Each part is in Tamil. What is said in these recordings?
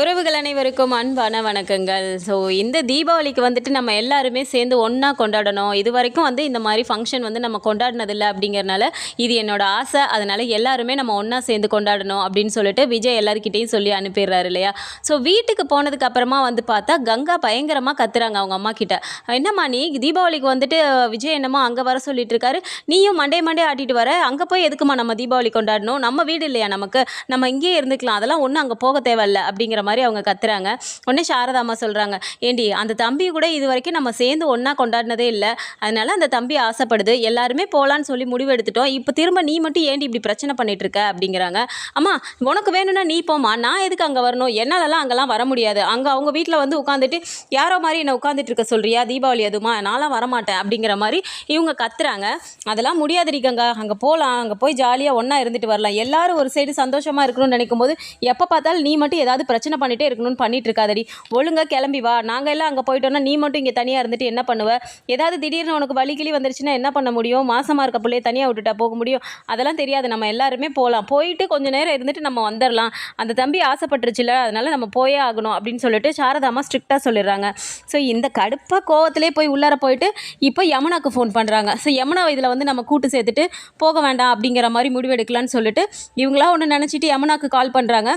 உறவுகள் அனைவருக்கும் அன்பான வணக்கங்கள். ஸோ இந்த தீபாவளிக்கு வந்துட்டு நம்ம எல்லாருமே சேர்ந்து ஒன்றா கொண்டாடணும். இது வரைக்கும் வந்து இந்த மாதிரி ஃபங்க்ஷன் வந்து நம்ம கொண்டாடினதில்லை அப்படிங்கிறனால இது என்னோட ஆசை. அதனால் எல்லாருமே நம்ம ஒன்றா சேர்ந்து கொண்டாடணும் அப்படின்னு சொல்லிட்டு விஜய் எல்லாருக்கிட்டேயும் சொல்லி அனுப்பிடுறாரு இல்லையா? ஸோ வீட்டுக்கு போனதுக்கு அப்புறமா வந்து பார்த்தா கங்கா பயங்கரமாக கத்துறாங்க அவங்க அம்மா கிட்ட. என்னம்மா நீ தீபாவளிக்கு வந்துட்டு விஜய் என்னமோ அங்கே வர சொல்லிட்டு இருக்காரு. நீயும் மண்டே மண்டே ஆட்டிட்டு வர. அங்கே போய் எதுக்குமா நம்ம தீபாவளி கொண்டாடணும்? நம்ம வீடு இல்லையா நமக்கு? நம்ம இங்கேயே இருந்துக்கலாம். அதெல்லாம் ஒன்றும் அங்கே போக தேவையில்லை அப்படிங்கிற மாதிரி அவங்க கத்துறாங்க. உடனே சாரதாம்மா சொல்கிறாங்க ஏண்டி அந்த தம்பி கூட இது வரைக்கும் நம்ம சேர்ந்து ஒன்றா கொண்டாடினதே இல்லை. அதனால அந்த தம்பி ஆசைப்படுது. எல்லாருமே போகலான்னு சொல்லி முடிவு எடுத்துட்டோம். இப்போ திரும்ப நீ மட்டும் ஏண்டி இப்படி பிரச்சனை பண்ணிட்டு இருக்க? அப்படிங்கிறாங்க. அம்மா உனக்கு வேணும்னா நீ போம்மா. நான் எதுக்கு அங்கே வரணும்? என்னாலலாம் அங்கெல்லாம் வர முடியாது. அங்கே அவங்க வீட்டில் வந்து உட்காந்துட்டு யாரோ மாதிரி என்னை உட்காந்துட்டு இருக்க சொல்றியா? தீபாவளி அதுமா? நான்லாம் வரமாட்டேன். அப்படிங்கிற மாதிரி இவங்க கத்துறாங்க. அதெல்லாம் முடியாது கங்கா அங்கே போகலாம் அங்கே போய் ஜாலியாக ஒன்றா இருந்துட்டு வரலாம். எல்லாரும் ஒரு சைடு சந்தோஷமாக இருக்கணும்னு நினைக்கும் போது எப்போ பார்த்தாலும் நீ மட்டும் ஏதாவது பிரச்சனை பண்ணிட்டே இருக்கணும்னு பண்ணிட்டு இருக்காதடி. ஒழுங்கா கிளம்பி வா. நாங்கள் எல்லாம் அங்கே போயிட்டோம்னா நீ மட்டும் இங்கே தனியாக இருந்துட்டு என்ன பண்ணுவ? ஏதாவது திடீர்னு உனக்கு வலி கிளி வந்துருச்சுன்னா என்ன பண்ண முடியும்? மாசமாக இருக்க பிள்ளைய தனியாக விட்டுட்டா போக முடியும்? அதெல்லாம் தெரியாது. நம்ம எல்லாருமே போகலாம் போயிட்டு கொஞ்ச நேரம் இருந்துட்டு நம்ம வந்துடலாம் அந்த தம்பி ஆசைப்பட்டுருச்சுல அதனால நம்ம போயே ஆகணும் அப்படின்னு சொல்லிட்டு சாரதாமா ஸ்ட்ரிக்டாக சொல்லிடுறாங்க. ஸோ இந்த கடுப்பாக கோவத்திலே போய் உள்ளார போயிட்டு இப்போ யமுனாக்கு ஃபோன் பண்ணுறாங்க ஸோ யமுனா இதில் வந்து நம்ம கூட்டு சேர்த்துட்டு போக வேண்டாம் அப்படிங்கிற மாதிரி முடிவெடுக்கலான்னு சொல்லிட்டு இவங்களா ஒன்று நினச்சிட்டு யமுனாக்கு கால் பண்ணுறாங்க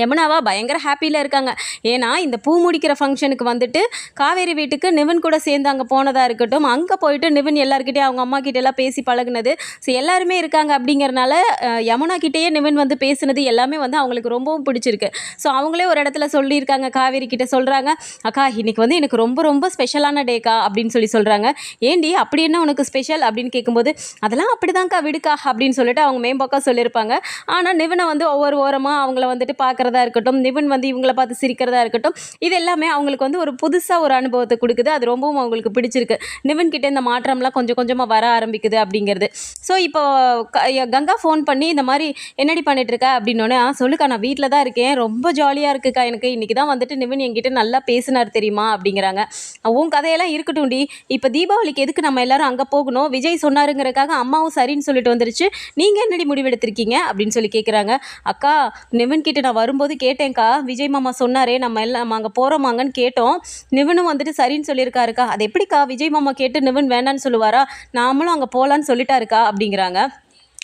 யமுனாவா பயங்கர ஹாப்பியில் இருக்காங்க. ஏன்னா இந்த பூ முடிக்கிற ஃபங்க்ஷனுக்கு வந்துட்டு காவேரி வீட்டுக்கு நிவன் கூட சேர்ந்து அங்கே போனதாக இருக்கட்டும் அங்கே போயிட்டு நிவன் எல்லாருக்கிட்டே அவங்க அம்மா கிட்ட எல்லாம் பேசி பழகுனது. ஸோ எல்லாருமே இருக்காங்க அப்படிங்கிறனால யமுனா கிட்டேயே நிவன் வந்து பேசுனது எல்லாமே வந்து அவங்களுக்கு ரொம்பவும் பிடிச்சிருக்கு. ஸோ அவங்களே ஒரு இடத்துல சொல்லியிருக்காங்க காவேரி கிட்ட சொல்கிறாங்க அக்கா இன்னைக்கு வந்து எனக்கு ரொம்ப ரொம்ப ஸ்பெஷலான டேக்கா அப்படின்னு சொல்லி சொல்கிறாங்க ஏண்டி அப்படி என்ன உனக்கு ஸ்பெஷல்? அப்படின்னு கேட்கும்போது அதெல்லாம் அப்படிதான்க்கா விடுக்கா அப்படின்னு சொல்லிட்டு அவங்க மேம்போக்கா சொல்லியிருப்பாங்க. ஆனால் நிவனை வந்து ஒவ்வொரு ஓரமாக அவங்கள வந்துட்டு பார்க்குறதா இருக்கட்டும் நிவன் வந்து இவங்களை பார்த்து சிரிக்கிறதா இருக்கட்டும் இது எல்லாமே அவங்களுக்கு வந்து ஒரு புதுசாக ஒரு அனுபவத்தை கொடுக்குது. அது ரொம்பவும் அவங்களுக்கு பிடிச்சிருக்கு. நிவன் கிட்ட இந்த மாற்றம்லாம் கொஞ்சம் கொஞ்சமாக வர ஆரம்பிக்குது அப்படிங்கிறது. ஸோ இப்போ கங்கா ஃபோன் பண்ணி இந்த மாதிரி என்னடி பண்ணிட்டு இருக்க அப்படின்னோடனே சொல்லுக்கா நான் வீட்டில் தான் இருக்கேன். ரொம்ப ஜாலியாக இருக்குக்கா எனக்கு இன்னைக்கு தான் வந்துட்டு நிவன் என்கிட்ட நல்லா பேசினார் தெரியுமா? அப்படிங்கிறாங்க. உன் கதையெல்லாம் இருக்கட்டும் டி இப்போ தீபாவளிக்கு எதுக்கு நம்ம எல்லாரும் அங்கே போகணும்? விஜய் சொன்னாருங்கிறக்காக அம்மாவும் சரின்னு சொல்லிட்டு வந்துருச்சு. நீங்கள் என்னடி முடிவெடுத்திருக்கீங்க? அப்படின்னு சொல்லி கேட்குறாங்க அக்கா நிவன் கிட்ட நான் வரும்போது கேட்டேன்க்கா விஜய் மாமா சொன்னாரே நம்ம எல்லாம் நம்ம அங்கே போகிறோமாங்கன்னு கேட்டோம். நிவனும் வந்துட்டு சரின்னு சொல்லியிருக்காருக்கா. அது எப்படிக்கா விஜய் மாமா கேட்டு நிவன் வேண்டான்னு சொல்லுவாரா? நாமளும் அங்கே போகலான்னு சொல்லிட்டாருக்கா அப்படிங்கிறாங்க.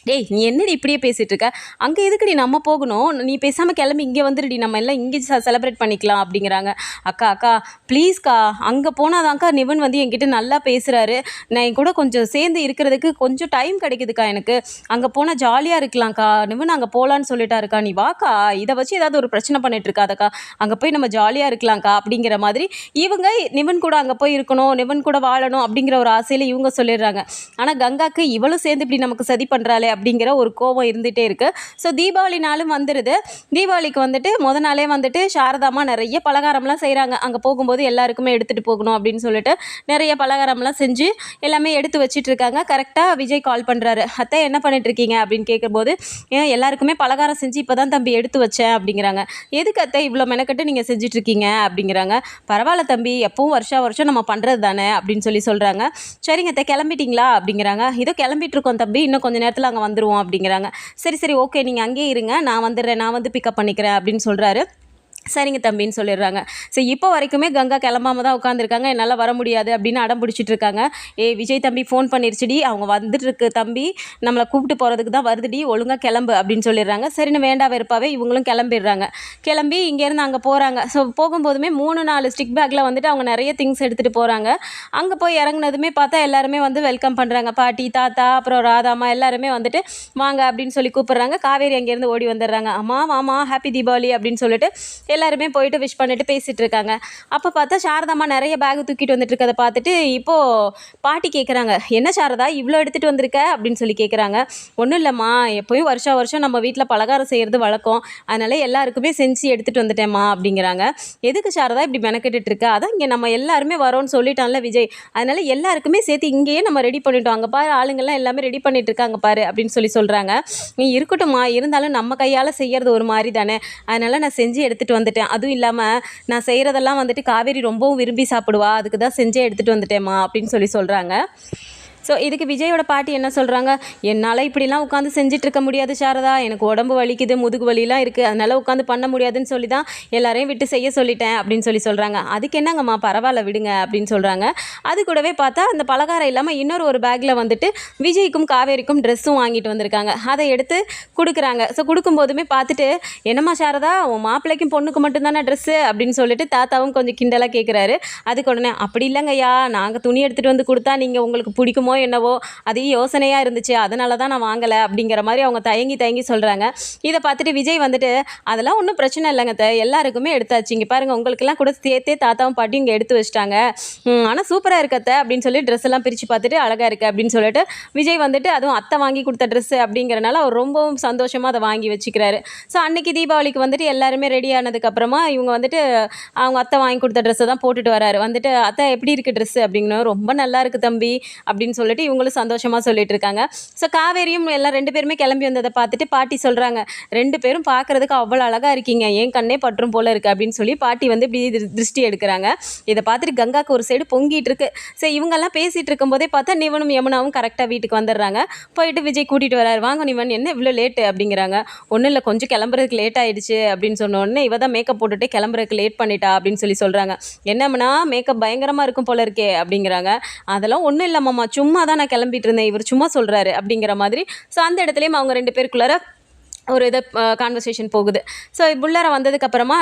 டேய் நீ என்னடி இப்படியே பேசிட்டு இருக்க அங்கே எதுக்குடி நம்ம போகணும்? நீ பேசாமல் கிளம்பி இங்கே வந்துடுடி. நம்ம எல்லாம் இங்கே செலிப்ரேட் பண்ணிக்கலாம் அப்படிங்கிறாங்க. அக்கா அக்கா ப்ளீஸ்க்கா அங்கே போனாதான்க்கா நிவன் வந்து என்கிட்ட நல்லா பேசுகிறாரு நான் என் கூட கொஞ்சம் சேர்ந்து இருக்கிறதுக்கு கொஞ்சம் டைம் கிடைக்குதுக்கா எனக்கு. அங்கே போனால் ஜாலியாக இருக்கலாம்க்கா. நிவன் அங்கே போகலான்னு சொல்லிட்டாருக்கா. நீ வாக்கா. இதை வச்சு ஏதாவது ஒரு பிரச்சனை பண்ணிட்டு இருக்காதக்கா அங்கே போய் நம்ம ஜாலியாக இருக்கலாம்க்கா அப்படிங்கிற மாதிரி இவங்க நிவன் கூட அங்கே போய் இருக்கணும் நிவன் கூட வாழணும் அப்படிங்கிற ஒரு ஆசையில் இவங்க சொல்லிடுறாங்க. ஆனால் கங்காக்கு இவளும் சேர்ந்து இப்படி நமக்கு சதி பண்ணுறாளே அப்படிங்கிற ஒரு கோபம் இருந்துகிட்டே இருக்குது ஸோ தீபாவளி நாளும் வந்துடுது தீபாவளிக்கு வந்துட்டு முத நாளே வந்துட்டு சாரதாமா நிறைய பலகாரம்லாம் செய்கிறாங்க அங்கே போகும்போது எல்லாருக்குமே எடுத்துகிட்டு போகணும் அப்படின்னு சொல்லிட்டு நிறைய பலகாரம்லாம் செஞ்சு எல்லாமே எடுத்து வச்சுட்டு இருக்காங்க. கரெக்டாக விஜய் கால் பண்ணுறாரு அத்தை என்ன பண்ணிட்டு இருக்கீங்க? அப்படின்னு கேட்கும்போது ஏன் எல்லாருக்குமே பலகாரம் செஞ்சு இப்போ தான் தம்பி எடுத்து வச்சேன் அப்படிங்கிறாங்க. எதுக்கு அத்தை இவ்வளோ மெனக்கட்டு நீங்கள் செஞ்சுட்ருக்கீங்க அப்படிங்கிறாங்க. பரவாயில்ல தம்பி. எப்பவும் வருஷா வருஷம் நம்ம பண்ணுறது தானே அப்படின்னு சொல்லி சொல்கிறாங்க சரிங்க அத்தை கிளம்பிட்டீங்களா? அப்படிங்கிறாங்க. இதோ கிளம்பிட்டு இருக்கோம் தம்பி. இன்னும் கொஞ்சம் நேரத்தில் அங்கே வந்துடுவோம் அப்படிங்கிறாங்க. சரி சரி ஓகே நீங்கள் அங்கேயே இருங்க. நான் வந்துடுறேன். நான் வந்து பிக்கப் பண்ணிக்கிறேன் அப்படின்னு சொல்கிறாரு சரிங்க தம்பின்னு சொல்லிடுறாங்க. சரி இப்போ வரைக்குமே கங்கா கிளம்பாம தான் உட்காந்துருக்காங்க என்னால் வர முடியாது அப்படின்னு அடம் பிடிச்சிட்டு இருக்காங்க ஏ விஜய் தம்பி ஃபோன் பண்ணிருச்சுடி. அவங்க வந்துட்டு இருக்கு தம்பி. நம்மளை கூப்பிட்டு போகிறதுக்கு தான் வருதுடி. ஒழுங்காக கிளம்பு அப்படின்னு சொல்லிடுறாங்க. சரின்னு வேண்டா வெறுப்பாவே இவங்களும் கிளம்பிடுறாங்க. கிளம்பி இங்கேருந்து அங்கே போகிறாங்க ஸோ போகும்போதுமே மூணு நாலு ஸ்டிக் பேக்கில் வந்துட்டு அவங்க நிறைய திங்ஸ் எடுத்துகிட்டு போகிறாங்க அங்கே போய் இறங்குனதுமே பார்த்தா எல்லாருமே வந்து வெல்கம் பண்ணுறாங்க பாட்டி தாத்தா அப்புறம் ராதாமா எல்லாருமே வந்துட்டு வாங்க அப்படின்னு சொல்லி கூப்பிட்றாங்க. காவேரி அங்கேருந்து ஓடி வந்துடுறாங்க. அம்மா மாமா ஹாப்பி தீபாவளி அப்படின்னு சொல்லிட்டு எல்லாருமே போயிட்டு விஷ் பண்ணிட்டு பேசிகிட்டு இருக்காங்க அப்போ பார்த்தா சாரதாம்மா நிறைய பேக் தூக்கிட்டு வந்துட்டு இருக்கதை பார்த்துட்டு இப்போது பாட்டி கேட்குறாங்க என்ன சாரதா இவ்வளோ எடுத்துகிட்டு வந்திருக்க? அப்படின்னு சொல்லி கேட்குறாங்க ஒன்றும் இல்லைம்மா எப்போயும் வருஷம் வருஷம் நம்ம வீட்டில் பலகாரம் செய்கிறது வழக்கம். அதனால எல்லாருக்குமே செஞ்சு எடுத்துகிட்டு வந்துட்டேம்மா அப்படிங்கிறாங்க. எதுக்கு சாரதா இப்படி மெனக்கெட்டுட்டு இருக்க அதான் இங்கே நம்ம எல்லாருமே வரோம்னு சொல்லிட்டான்ல விஜய். அதனால எல்லாருக்குமே சேர்த்து இங்கேயே நம்ம ரெடி பண்ணிட்டோம். அங்கே பாரு ஆளுங்கள்லாம் எல்லாமே ரெடி பண்ணிட்டு இருக்காங்க பாரு அப்படின்னு சொல்லி சொல்கிறாங்க நீ இருக்கட்டும்மா இருந்தாலும் நம்ம கையால் செய்கிறது ஒரு மாதிரி தானே. அதனால நான் செஞ்சு எடுத்துகிட்டு வந்துட்டேன். அதுவும் இல்லாமல் நான் செய்கிறதெல்லாம் வந்துட்டு காவேரி ரொம்பவும் விரும்பி சாப்பிடுவா. அதுக்கு தான் செஞ்சே எடுத்துகிட்டு வந்துட்டேம்மா அப்படின்னு சொல்லி சொல்கிறாங்க ஸோ இதுக்கு விஜயோட பாட்டி என்ன சொல்கிறாங்க என்னால் இப்படிலாம் உட்காந்து செஞ்சுட்டு இருக்க முடியாது சாரதா. எனக்கு உடம்பு வலிக்குது முதுகு வலிலாம் இருக்குது அதனால் உட்காந்து பண்ண முடியாதுன்னு சொல்லி தான் எல்லாரையும் விட்டு செய்ய சொல்லிட்டேன் அப்படின்னு சொல்லி சொல்கிறாங்க அதுக்கு என்னங்கம்மா? பரவாயில்ல விடுங்க அப்படின்னு சொல்கிறாங்க அது கூடவே பார்த்தா அந்த பலகாரம் இல்லாமல் இன்னொரு ஒரு பேக்கில் வந்துட்டு விஜய்க்கும் காவேரிக்கும் ட்ரெஸ்ஸும் வாங்கிட்டு வந்திருக்காங்க. அதை எடுத்து கொடுக்குறாங்க. ஸோ கொடுக்கும்போதுமே பார்த்துட்டு என்னம்மா சாரதா உன் மாப்பிள்ளைக்கும் பொண்ணுக்கு மட்டும்தானே ட்ரெஸ்ஸு அப்படின்னு சொல்லிட்டு தாத்தாவும் கொஞ்சம் கிண்டலாக கேட்குறாரு அதுக்கு உடனே அப்படி இல்லைங்கய்யா. நாங்கள் துணி எடுத்துகிட்டு வந்து கொடுத்தா நீங்கள் உங்களுக்கு பிடிக்குமோ என்னவோ அது யோசனையாக இருந்துச்சு அதனால தான் நான் வாங்கலை அப்படிங்கிற மாதிரி அவங்க தயங்கி தயங்கி சொல்கிறாங்க இதை பார்த்துட்டு விஜய் வந்துட்டு அதெல்லாம் ஒன்றும் பிரச்சனை இல்லைங்க அத்தை எல்லாருக்குமே எடுத்தாச்சு. இங்கே பாருங்கள் உங்களுக்கெல்லாம் கூட சேர்த்தே தாத்தாவும் பாட்டியும் இங்கே எடுத்து வச்சிட்டாங்க. ஆனால் சூப்பராக இருக்கத்த அப்படின்னு சொல்லி ட்ரெஸ் எல்லாம் பிரித்து பார்த்துட்டு அழகாக இருக்குது அப்படின்னு சொல்லிட்டு விஜய் வந்துட்டு அதுவும் அத்தை வாங்கி கொடுத்த ட்ரெஸ்ஸு அப்படிங்கிறனால அவர் ரொம்பவும் சந்தோஷமாக அதை வாங்கி வச்சுக்கிறாரு. ஸோ அன்னைக்கு தீபாவளிக்கு வந்துட்டு எல்லாருமே ரெடி ஆனதுக்கப்புறமா இவங்க வந்துட்டு அவங்க அத்தை வாங்கி கொடுத்த ட்ரெஸ்ஸை தான் போட்டுட்டு வராரு. வந்துட்டு அத்தை எப்படி இருக்குது ட்ரெஸ்ஸு அப்படிங்கணும். ரொம்ப நல்லா இருக்குது தம்பி அப்படின்னு சொல்லிட்டு இவங்களும் சந்தோஷமாக சொல்லிட்டு இருக்காங்க. ஸோ காவேரியும் எல்லாம் ரெண்டு பேருமே கிளம்பி வந்ததை பார்த்துட்டு பாட்டி சொல்கிறாங்க ரெண்டு பேரும் பார்க்குறதுக்கு அவ்வளோ அழகாக இருக்கீங்க என் கண்ணே பற்றும் போல இருக்குது அப்படின்னு சொல்லி பாட்டி வந்து இப்படி திருஷ்டி எடுக்கிறாங்க. இதை பார்த்துட்டு கங்காக்கு ஒரு சைடு பொங்கிட்டு இருக்கு. சரி இவங்கெல்லாம் பேசிகிட்டு இருக்கும்போதே பார்த்தா நிவனும் யமுனாவும் கரெக்டாக வீட்டுக்கு வந்துடுறாங்க. போயிட்டு விஜய் கூட்டிகிட்டு வராரு. வாங்க நிவன் என்ன இவ்வளோ லேட்டு அப்படிங்கிறாங்க. ஒன்றும் இல்லை கொஞ்சம் கிளம்புறதுக்கு லேட் ஆயிடுச்சு. அப்படின்னு சொன்னோடனே இவ தான் மேக்கப் போட்டுட்டு கிளம்புறதுக்கு லேட் பண்ணிட்டா அப்படின்னு சொல்லி சொல்கிறாங்க என்னம்னா மேக்கப் பயங்கரமாக இருக்கும் போல இருக்கே அப்படிங்கிறாங்க. அதெல்லாம் ஒன்றும் இல்லை மாமா சும்மா தான் நான் கிளம்பிட்டு இருந்தேன். இவர் சும்மா சொல்கிறாரு அப்படிங்கிற மாதிரி. ஸோ அந்த இடத்துலையும் அவங்க ரெண்டு பேருக்குள்ளார ஒரு இதை கான்வர்சேஷன் போகுது. ஸோ புள்ளரை வந்ததுக்கப்புறமா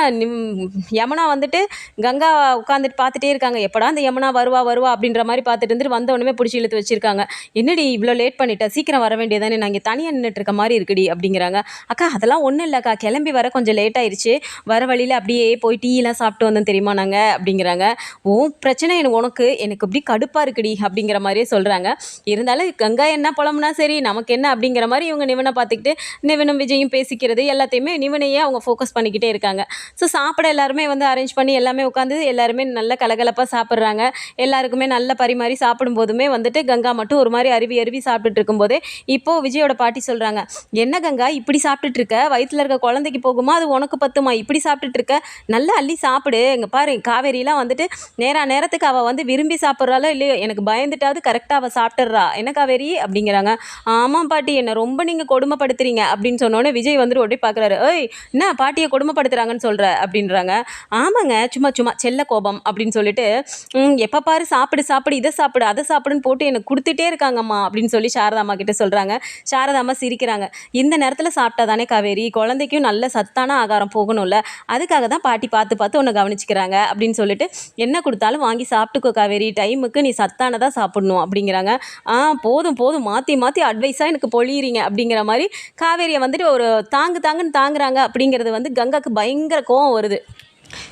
யமுனா வந்துட்டு கங்கா உட்காந்துட்டு பார்த்துட்டே இருக்காங்க. எப்படா அந்த யமுனா வருவா வருவா அப்படின்ற மாதிரி பார்த்துட்டு இருந்துட்டு வந்த உடனே பிடிச்சி இழுத்து வச்சிருக்காங்க. என்னடி இவ்வளோ லேட் பண்ணிட்ட? சீக்கிரம் வர வேண்டியதானே நாங்கள் தனியாக நின்றுட்டு இருக்க மாதிரி இருக்குடி அப்படிங்கிறாங்க. அக்கா அதெல்லாம் ஒன்றும் இல்லைக்கா கிளம்பி வர கொஞ்சம் லேட் ஆயிடுச்சு வர வழியில் அப்படியே போய் டீலாம் சாப்பிட்டு வந்தோம் தெரியுமா நாங்கள் அப்படிங்கிறாங்க. ஓ பிரச்சனை எனக்கு உனக்கு? எனக்கு இப்படி கடுப்பாக இருக்குடி அப்படிங்கிற மாதிரியே சொல்கிறாங்க இருந்தாலும் கங்கா என்ன புலம்புனா சரி நமக்கு என்ன அப்படிங்கிற மாதிரி இவங்க நிவனை பார்த்துக்கிட்டு நிவனும் விஜயும் பேசிக்கிறது எல்லாத்தையுமே நிவனையே அவங்க ஃபோக்கஸ் பண்ணிக்கிட்டே இருக்காங்க. ஸோ சாப்பிட எல்லாருமே வந்து அரேஞ்ச் பண்ணி எல்லாமே உட்காந்து எல்லாருமே நல்ல கலகலப்பாக சாப்பிட்றாங்க. எல்லாருக்குமே நல்ல பரிமாறி சாப்பிடும்போதுமே வந்துட்டு கங்கா மட்டும் ஒரு மாதிரி அருவி அருவி சாப்பிட்டுட்டு இருக்கும்போதே இப்போது விஜயோட பாட்டி சொல்கிறாங்க என்ன கங்கா இப்படி சாப்பிட்டுட்டு இருக்க? வயிற்றில் இருக்க குழந்தைக்கு போகுமா? அது உனக்கு பத்துமா? இப்படி சாப்பிட்டுட்டு இருக்க? நல்லா அள்ளி சாப்பிடு. இங்கே பாரு காவேரியெலாம் வந்துட்டு நேரா நேரத்துக்கு அவள் வந்து விரும்பி சாப்பிட்றாளோ இல்லையோ எனக்கு பயந்துட்டாவது கரெக்டாக அவள் சாப்பிட்டுறா. என்ன காவேரி? அப்படிங்கிறாங்க. ஆமாம் பாட்டி என்னை ரொம்ப நீங்கள் கொடுமைப்படுத்துறீங்க அப்படின்னு சொன்னோன்னே விஜய் வந்துட்டு ஒட்டி பார்க்குறாரு. ஏய் என்ன பாட்டியை கொடுமைப்படுத்துகிறாங்கன்னு சொல்கிற அப்படின்றாங்க. ஆமாங்க சும்மா சும்மா செல்ல கோபம் அப்படின்னு சொல்லிட்டு எப்போ பாரு சாப்பிடு சாப்பிடு இதை சாப்பிடு அதை சாப்பிடுன்னு போட்டு எனக்கு கொடுத்துட்டே இருக்காங்கம்மா அப்படின்னு சொல்லி சாரதாம்மா கிட்ட சொல்கிறாங்க சாரதாம்மா சிரிக்கிறாங்க. இந்த நேரத்தில் சாப்பிட்டா தானே காவேரி? குழந்தைக்கும் நல்ல சத்தான ஆகாரம் போகணும்ல. அதுக்காக தான் பாட்டி பார்த்து பார்த்து உன்னை கவனிச்சுக்கிறாங்க அப்படின்னு சொல்லிட்டு என்ன கொடுத்தாலும் வாங்கி சாப்பிட்டுக்கோ காவேரி. டைமுக்கு நீ சத்தானதாக சாப்பிடணும் அப்படிங்கிறாங்க. ஆ போதும் போதும். மாற்றி மாற்றி அட்வைஸாக எனக்கு பொழியிறீங்க அப்படிங்கிற மாதிரி காவேரியை வந்துட்டு ஒரு தாங்கு தாங்குன்னு தாங்குறாங்க அப்படிங்கிறது வந்து கங்காக்கு பயங்கர கோவம் வருது.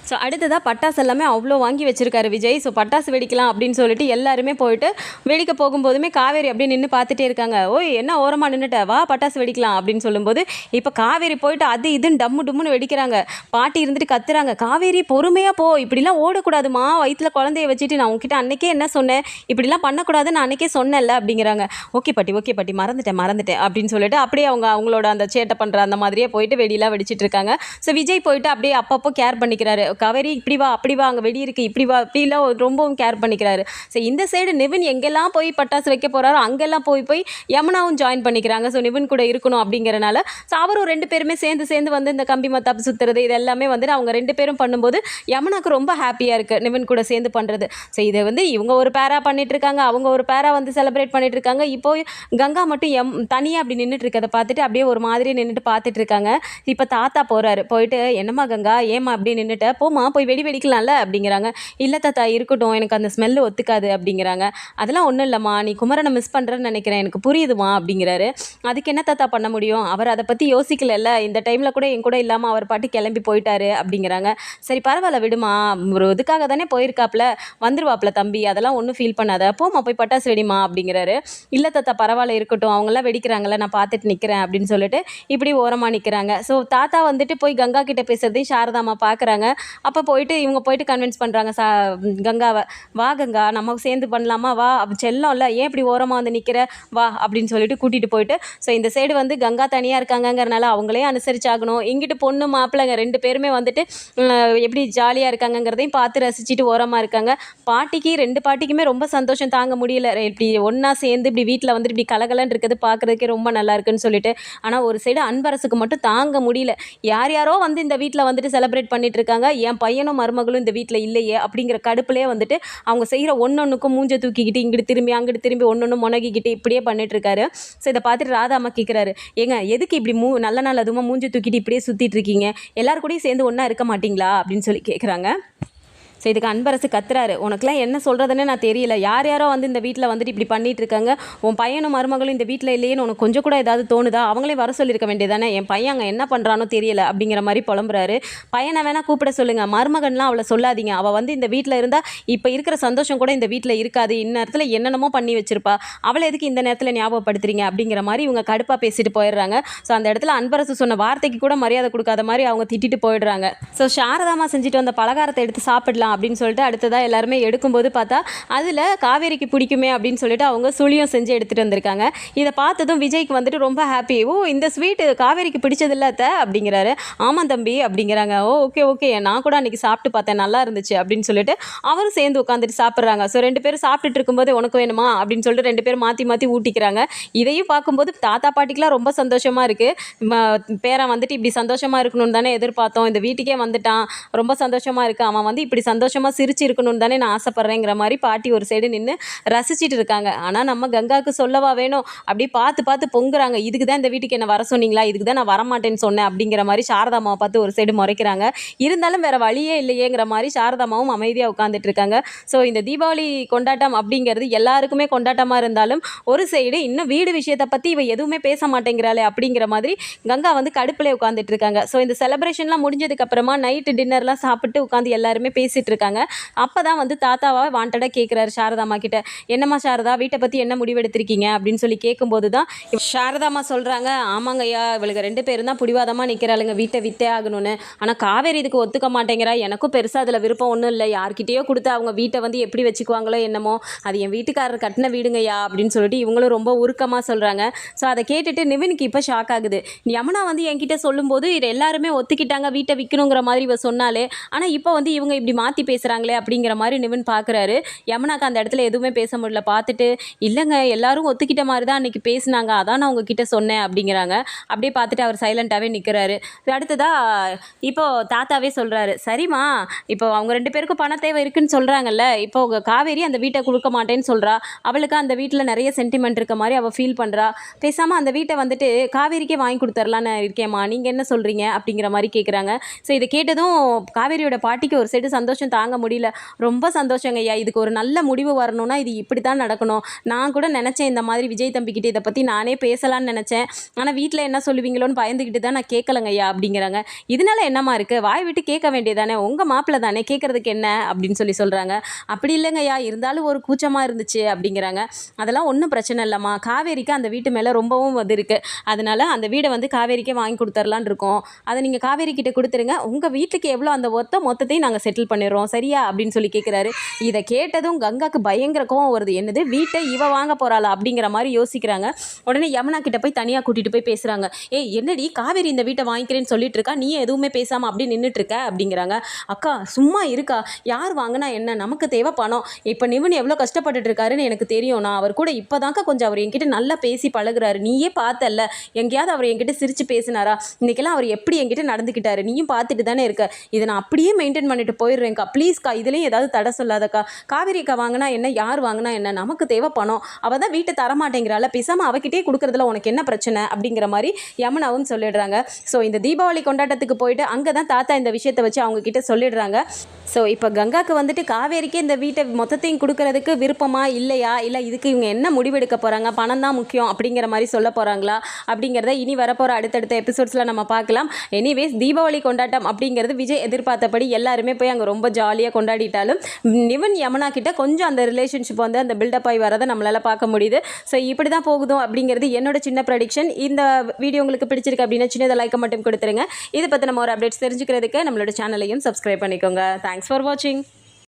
ஸோ அடுத்ததாக பட்டாசு எல்லாமே அவ்வளோ வாங்கி வச்சுருக்காரு விஜய். ஸோ பட்டாசு வெடிக்கலாம் அப்படின்னு சொல்லிட்டு எல்லாருமே போயிட்டு வெடிக்க போகும்போதுமே காவேரி அப்படியே நின்று பார்த்துட்டே இருக்காங்க. ஓய் என்ன ஓரமாக நின்றுட்ட வா பட்டாசு வெடிக்கலாம். அப்படின்னு சொல்லும்போது இப்போ காவேரி போயிட்டு அது இதுன்னு டம்மு டும்முன்னு வெடிக்கிறாங்க. பாட்டி இருந்துட்டு கத்துறாங்க. காவேரி பொறுமையாக போ. இப்படிலாம் ஓடக்கூடாதுமா. வயிற்றில் குழந்தைய வச்சுட்டு நான் உங்ககிட்ட அன்னைக்கே என்ன சொன்னேன்? இப்படிலாம் பண்ணக்கூடாதுன்னு நான் அன்னைக்கே சொன்னேன்ல. அப்படிங்கிறாங்க. ஓகே பாட்டி ஓகே பாட்டி. மறந்துட்டேன் மறந்துட்டேன். அப்படின்னு சொல்லிட்டு அப்படியே அவங்க அவங்களோட அந்த சேட்டை பண்ணுற அந்த மாதிரியே போயிட்டு வெடிலாம் வெடிச்சிட்டு இருக்காங்க. ஸோ விஜய் போயிட்டு அப்படியே அப்பப்போ கேர் பண்ணிக்கிறாரு. கவரி இப்படி வா அப்படி வா அங்கே வெளியே இருக்குது இப்படி வா இப்படிலாம் ரொம்பவும் கேர் பண்ணிக்கிறாரு. ஸோ இந்த சைடு நிவின் எங்கெல்லாம் போய் பட்டாசு வைக்க போகிறாரோ அங்கெல்லாம் போய் போய் யமுனாவும் ஜாயின் பண்ணிக்கிறாங்க. ஸோ நிவின் கூட இருக்கணும் அப்படிங்கிறனால. ஸோ அவரும் ரெண்டு பேருமே சேர்ந்து சேர்ந்து வந்து இந்த கம்பி மத்தாப்பு சுற்றுறது இது எல்லாமே வந்து அவங்க ரெண்டு பேரும் பண்ணும்போது யமுனாக்கு ரொம்ப ஹாப்பியாக இருக்குது நிவின் கூட சேர்ந்து பண்ணுறது ஸோ இதை வந்து இவங்க ஒரு பேரா பண்ணிட்டு இருக்காங்க அவங்க ஒரு பேரா வந்து செலிப்ரேட் பண்ணிட்டு இருக்காங்க. இப்போ கங்கா மட்டும் எம் தனியாக அப்படி நின்றுட்டு இருக்கதை பார்த்துட்டு அப்படியே ஒரு மாதிரி நின்றுட்டு பார்த்துட்டு இருக்காங்க. இப்போ தாத்தா போகிறாரு போயிட்டு என்னம்மா கங்கா ஏம்மா அப்படி நின்றுட்டு போம்மா போய் வெடி வெடிக்கலாம்ல? அப்படிங்கிறாங்க. இல்லை தாத்தா இருக்கட்டும். எனக்கு அந்த ஸ்மெல்லு ஒத்துக்காது அப்படிங்கிறாங்க. அதெல்லாம் ஒன்றும் இல்லைம்மா. நீ குமரனை மிஸ் பண்ணுறேன்னு நினைக்கிறேன். எனக்கு புரியுதுமா அப்படிங்கிறாரு. அதுக்கு என்ன தாத்தா பண்ண முடியும்? அவர் அதை பற்றி யோசிக்கலல்ல. இந்த டைமில் கூட என் கூட இல்லாமல் அவர் பாட்டு கிளம்பி போயிட்டாரு அப்படிங்கிறாங்க. சரி பரவாயில்ல விடுமா. ஒரு இதுக்காக தானே போயிருக்காப்ல. வந்துருவாப்ல தம்பி. அதெல்லாம் ஒன்றும் ஃபீல் பண்ணாத. போமா போய் பட்டாசு வெடிமா அப்படிங்கிறாரு. இல்லை தாத்தா பரவாயில்ல இருக்கட்டும். அவங்களாம் வெடிக்கிறாங்கல்ல நான் பார்த்துட்டு நிற்கிறேன் அப்படின்னு சொல்லிட்டு இப்படி ஓரமாக நிற்கிறாங்க ஸோ தாத்தா வந்துட்டு போய் கங்கா கிட்டே பேசுறதையும் சாரதாம்மா பார்க்குறாங்க அப்போ போயிட்டு இவங்க போயிட்டு கன்வின்ஸ் பண்ணுறாங்க சா கங்காவை வா கங்கா நம்ம சேர்ந்து பண்ணலாமா? வா செல்லம் இல்லை ஏன் இப்படி ஓரமாக வந்து நிற்கிற வா அப்படின்னு சொல்லிட்டு கூட்டிகிட்டு போயிட்டு ஸோ இந்த சைடு வந்து கங்கா தனியாக இருக்காங்கங்கிறனால அவங்களே அனுசரிச்சாகணும். இங்கிட்டு பொண்ணு மாப்பிள்ளைங்க ரெண்டு பேருமே வந்துட்டு எப்படி ஜாலியாக இருக்காங்கங்கிறதையும் பார்த்து ரசிச்சுட்டு ஓரமாக இருக்காங்க. பாட்டிக்கு ரெண்டு பாட்டிக்குமே ரொம்ப சந்தோஷம். தாங்க முடியல. இப்படி ஒன்றா சேர்ந்து இப்படி வீட்டில் வந்துட்டு இப்படி கலகலன்னு இருக்கிறது பார்க்குறதுக்கே ரொம்ப நல்லா இருக்குன்னு சொல்லிட்டு. ஆனால் ஒரு சைடு அன்பரசுக்கு மட்டும் தாங்க முடியல. யார் யாரோ வந்து இந்த வீட்டில் வந்துட்டு செலிப்ரேட் பண்ணிட்டு இருக்காங்க. என் பையனும் மருமகளும் இந்த வீட்டில் இல்லையே அப்படிங்கிற கடுப்புலேயே வந்துட்டு அவங்க செய்கிற ஒன்னொன்றுக்கும் மூஞ்ச தூக்கிக்கிட்டு இங்கிட்டு திரும்பி அங்கிட்டு திரும்பி ஒன்னொன்று முனகிக்கிட்டு இப்படியே பண்ணிட்டு இருக்காரு ஸோ இதை பார்த்துட்டு ராதா அம்மா கேட்குறாரு ஏங்க எதுக்கு இப்படி மூ நல்ல நாள் அதுவுமா மூஞ்ச தூக்கிட்டு இப்படியே சுற்றிட்டு இருக்கீங்க எல்லாரும் கூடயும் சேர்ந்து ஒன்றா இருக்க மாட்டீங்களா? அப்படின்னு சொல்லி கேட்குறாங்க ஸோ இதுக்கு அன்பரசு கத்துறாரு. உனக்குலாம் என்ன சொல்கிறதுன்னு நான் தெரியல. யார் யாரோ வந்து இந்த வீட்டில் வந்துட்டு இப்படி பண்ணிட்டு இருக்காங்க. உன் பையனும் மருமகளும் இந்த வீட்டில் இல்லையேன்னு உனக்கு கொஞ்சம் கூட ஏதாவது தோணுதா? அவங்களே வர சொல்லியிருக்க வேண்டியதானே என் பையன் அங்கே என்ன பண்ணுறானோ தெரியல அப்படிங்கிற மாதிரி புலம்புறாரு. பையனை வேணால் கூப்பிட சொல்லுங்கள் மருமகன்லாம் அவளை சொல்லாதீங்க. அவள் வந்து இந்த வீட்டில் இருந்தால் இப்போ இருக்கிற சந்தோஷம் கூட இந்த வீட்டில் இருக்காது. இந்நேரத்தில் என்னென்னமோ பண்ணி வச்சிருப்பா. அவளை எதுக்கு இந்த நேரத்தில் ஞாபகப்படுத்துறீங்க அப்படிங்கிற மாதிரி இவங்க கடுப்பாக பேசிட்டு போயிடுறாங்க. ஸோ அந்த இடத்துல அன்பரசு சொன்ன வார்த்தைக்கு கூட மரியாதை கொடுக்காத மாதிரி அவங்க திட்டிட்டு போயிடுறாங்க. ஸோ சாரதாமா செஞ்சுட்டு வந்த பலகாரத்தை எடுத்து சாப்பிடலாம் அப்படின்னு சொல்லிட்டு அடுத்ததாக எல்லாருமே எடுக்கும்போது பார்த்தா அதில் காவேரிக்கு பிடிக்குமே அப்படின்னு சொல்லிட்டு அவங்க சுழியம் செஞ்சு எடுத்துகிட்டு வந்திருக்காங்க. இதை பார்த்ததும் விஜய்க்கு வந்துட்டு ரொம்ப ஹாப்பி ஓ இந்த ஸ்வீட்டு காவேரிக்கு பிடிச்சது அத்தை அப்படிங்கிறாரு. ஆமாம் தம்பி அப்படிங்கிறாங்க. ஓ ஓகே ஓகே நான் கூட அன்றைக்கி சாப்பிட்டு பார்த்தேன் நல்லா இருந்துச்சு அப்படின்னு சொல்லிட்டு அவரும் சேர்ந்து உட்காந்துட்டு சாப்பிட்றாங்க. ஸோ ரெண்டு பேரும் சாப்பிட்டுட்டு இருக்கும்போது உனக்கு வேணுமா அப்படின்னு சொல்லிட்டு ரெண்டு பேரும் மாற்றி மாற்றி ஊட்டிக்கிறாங்க. இதையும் பார்க்கும்போது தாத்தா பாட்டிக்கெலாம் ரொம்ப சந்தோஷமாக இருக்குது பேரன் வந்துட்டு இப்படி சந்தோஷமாக இருக்கணும்னு தானே எதிர்பார்த்தோம். இந்த வீட்டுக்கே வந்துட்டான். ரொம்ப சந்தோஷமாக இருக்குது அவன் வந்து இப்படி சந்தோஷம் சந்தோஷமாக சிரிச்சு இருக்கணும்னு தானே நான் ஆசைப்பட்றேங்கிற மாதிரி பாட்டி ஒரு சைடு நின்று ரசிச்சிட்டு இருக்காங்க. ஆனால் நம்ம கங்காவுக்கு சொல்லவா வேணும்? அப்படியே பார்த்து பார்த்து பொங்குறாங்க. இதுக்கு தான் இந்த வீட்டுக்கு என்ன வர சொன்னீங்களா? இதுக்கு தான் நான் வரமாட்டேன்னு சொன்னேன் அப்படிங்கிற மாதிரி சாரதாமாவை பார்த்து ஒரு சைடு முறைக்கிறாங்க. இருந்தாலும் வேற வழியே இல்லையேங்கிற மாதிரி சாரதாமாவும் அமைதியாக உட்காந்துட்டு இருக்காங்க. ஸோ இந்த தீபாவளி கொண்டாட்டம் அப்படிங்கிறது எல்லாருக்குமே கொண்டாட்டமாக இருந்தாலும் ஒரு சைடு இன்னும் வீடு விஷயத்தை பற்றி இவ எதுவுமே பேச மாட்டேங்கிறாளே அப்படிங்கிற மாதிரி கங்கா வந்து கடுப்பிலே உட்காந்துட்டு இருக்காங்க. ஸோ இந்த செலப்ரேஷன்லாம் முடிஞ்சதுக்கப்புறமா நைட்டு டின்னர்லாம் சாப்பிட்டு உட்காந்து எல்லாருமே பேசிட்டு இருக்காங்க அப்போ தான் வந்து தாத்தாவை வாண்டடாக கேட்குறாரு சாரதாம்மா கிட்ட. என்னம்மா சாரதா வீட்டை பற்றி என்ன முடிவெடுத்திருக்கீங்க? அப்படின்னு சொல்லி கேட்கும்போது தான் இவ- சாரதாம்மா சொல்கிறாங்க ஆமாங்க ஐயா இவளுக்கு ரெண்டு பேரும் தான் பிடிவாதமாக நிற்கிறாளுங்க வீட்டை வித்தே ஆகணும்னு. ஆனால் காவேரி இதுக்கு ஒத்துக்க மாட்டேங்கிறா. எனக்கும் பெருசாக அதில் விருப்பம் ஒன்றும் இல்லை. யார்கிட்டயோ கொடுத்து அவங்க வீட்டை வந்து எப்படி வச்சுக்குவாங்களோ என்னமோ. அது என் வீட்டுக்காரர் கட்டின வீடுங்கய்யா அப்படின்னு சொல்லிட்டு இவங்களும் ரொம்ப உருக்கமாக சொல்கிறாங்க ஸோ அதை கேட்டுட்டு நிவினுக்கு இப்போ ஷாக் ஆகுது. யமுனா வந்து என்கிட்ட சொல்லும்போது இது எல்லாருமே ஒத்துக்கிட்டாங்க வீட்டை விற்கணுங்கிற மாதிரி இவ சொன்னாலே. ஆனால் இப்போ வந்து இவங்க இப்படி மாற்றி பேசுகிறாங்களே அப்படிங்கிற மாதிரி நிவின் பார்க்குறாரு யமுனாக்கு அந்த இடத்துல எதுவுமே பேச முடியல. பார்த்துட்டு இல்லைங்க எல்லாரும் ஒத்துக்கிட்ட மாதிரி தான் அன்றைக்கி பேசினாங்க. அதான் நான் உங்ககிட்ட சொன்னேன் அப்படிங்கிறாங்க. அப்படியே பார்த்துட்டு அவர் சைலண்ட்டாகவே நிற்கிறாரு அடுத்ததா இப்போ தாத்தாவே சொல்கிறாரு சரிம்மா இப்போ அவங்க ரெண்டு பேருக்கும் பண தேவை இருக்குன்னு சொல்கிறாங்கல்ல இப்போ உங்கள் காவேரி அந்த வீட்டை கொடுக்க மாட்டேன்னு சொல்கிறா அவளுக்கு அந்த வீட்டில் நிறைய சென்டிமெண்ட் இருக்க மாதிரி அவள் ஃபீல் பண்ணுறா பேசாமல் அந்த வீட்டை வந்துட்டு காவேரிக்கே வாங்கி கொடுத்துர்லான்னு இருக்கேம்மா. நீங்கள் என்ன சொல்கிறீங்க அப்படிங்கிற மாதிரி கேட்குறாங்க ஸோ இதை கேட்டதும் காவேரியோட பாட்டிக்கு ஒரு சைடு சந்தோஷம் தாங்க முடியல. ரொம்ப சந்தோஷங்க ஐயா. இதுக்கு ஒரு நல்ல முடிவு வரணும்னா இது இப்படி தான் நடக்கணும். நான் கூட நினச்சேன் இந்த மாதிரி விஜய் தம்பிக்கிட்ட இதை பற்றி நானே பேசலான்னு நினச்சேன். ஆனால் வீட்டில் என்ன சொல்லுவீங்களோன்னு பயந்துக்கிட்டு தான் நான் கேட்கலங்க ஐயா அப்படிங்கிறாங்க. இதனால என்னம்மா இருக்குது வாய் விட்டு கேட்க வேண்டியதானே? உங்கள் மாப்பிள்ளை தானே? கேட்குறதுக்கு என்ன? அப்படின்னு சொல்லி சொல்கிறாங்க அப்படி இல்லைங்க ஐயா. இருந்தாலும் ஒரு கூச்சமாக இருந்துச்சு அப்படிங்கிறாங்க. அதெல்லாம் ஒன்றும் பிரச்சனை இல்லைம்மா. காவேரிக்கு அந்த வீட்டு மேலே ரொம்பவும் இது இருக்குது அதனால அந்த வீடை வந்து காவேரிக்கே வாங்கி கொடுத்துர்லான் இருக்கோம். அதை நீங்கள் காவேரி கிட்டே கொடுத்துருங்க. உங்கள் வீட்டுக்கு எவ்வளோ அந்த ஒத்த மொத்தத்தையும் நாங்கள் செட்டில் பண்ணிடுறோம். சரியா? அப்படின்னு சொல்லி கேட்குறாரு இதை கேட்டதும் கங்காக்கு பயங்கர கோவம் வருது. என்னது? வீட்டை இவ வாங்க போகிறாளா அப்படிங்கிற மாதிரி யோசிக்கிறாங்க. உடனே யமுனா கிட்ட போய் தனியாக கூட்டிகிட்டு போய் பேசுகிறாங்க ஏ என்னடி? காவேரி இந்த வீட்டை வாங்கிக்கிறேன்னு சொல்லிட்டு இருக்கா? நீ எதுவுமே பேசாமல் அப்படி நின்றுட்டு இருக்க? அப்படிங்கிறாங்க. அக்கா சும்மா இருக்கா? யார் வாங்கினா என்ன? நமக்கு தேவை பணம். இப்போ நிவன் எவ்வளோ கஷ்டப்பட்டுட்டு இருக்காருன்னு எனக்கு தெரியும். நான் அவர் கூட இப்போதாக்கா கொஞ்சம் அவர் என்கிட்ட நல்லா பேசி பழகுறாரு. நீயே பார்த்தல்ல. எங்கேயாவது அவர் என்கிட்ட சிரிச்சு பேசினாரா? இன்றைக்கெல்லாம் அவர் எப்படி என்கிட்ட நடந்துக்கிட்டாரு? நீயும் பார்த்துட்டு தானே இருக்க. இதை நான் அப்படியே மெயின்டைன் பண்ணிட்டு போயிடுறேன்க்கா. ப்ளீஸ்க்கா இதுலேயும் ஏதாவது தடை சொல்லாதக்கா. காவேரிக்கா வாங்கினா என்ன யார் வாங்கினா என்ன நமக்கு தேவை பணம். அவள் தான் வீட்டை தர மாட்டேங்கிறாள் பேசாமல் அவகிட்டே கொடுக்குறதுல உனக்கு என்ன பிரச்சனை? அப்படிங்கிற மாதிரி யமுனாவும் சொல்லிடுறாங்க. ஸோ இந்த தீபாவளி கொண்டாட்டத்துக்கு போயிட்டு அங்கே தான் தாத்தா இந்த விஷயத்தை வச்சு அவங்க கிட்ட சொல்லிடுறாங்க. ஸோ இப்போ கங்காக்கு வந்துட்டு காவேரிக்கே இந்த வீட்டை மொத்தத்தையும் கொடுக்கறதுக்கு விருப்பமா இல்லையா? இல்லை இதுக்கு இவங்க என்ன முடிவெடுக்க போகிறாங்க பணம் தான் முக்கியம் அப்படிங்கிற மாதிரி சொல்ல போகிறாங்களா அப்படிங்கிறத இனி வரப்போகிற அடுத்தடுத்த எபிசோட்ஸில் நம்ம பார்க்கலாம். எனிவேஸ் தீபாவளி கொண்டாட்டம் அப்படிங்கிறது விஜய் எதிர்பார்த்தபடி எல்லாருமே போய் அங்கே ரொம்ப ஜாலியாக கொண்டாடிட்டாலும் நிவன் யமுனா கிட்ட கொஞ்சம் அந்த ரிலேஷன்ஷிப் வந்து அந்த பில்டப் ஆகி வரதை நம்மளால் பார்க்க முடியுது. ஸோ இப்படி தான் போகுதும் அப்படிங்கிறது என்னோட சின்ன ப்ரடிக்ஷன் இந்த வீடியோ உங்களுக்கு பிடிச்சிருக்கு அப்படின்னா சின்னதை லைக்கை மட்டும் கொடுத்துருங்க. இதை பற்றி நம்ம ஒரு அப்டேட்ஸ் தெரிஞ்சுக்கிறதுக்கு நம்மளோட சேனலையும் சப்ஸ்கிரைப் பண்ணிக்கோங்க. தேங்க்ஸ் ஃபார் வாட்சிங்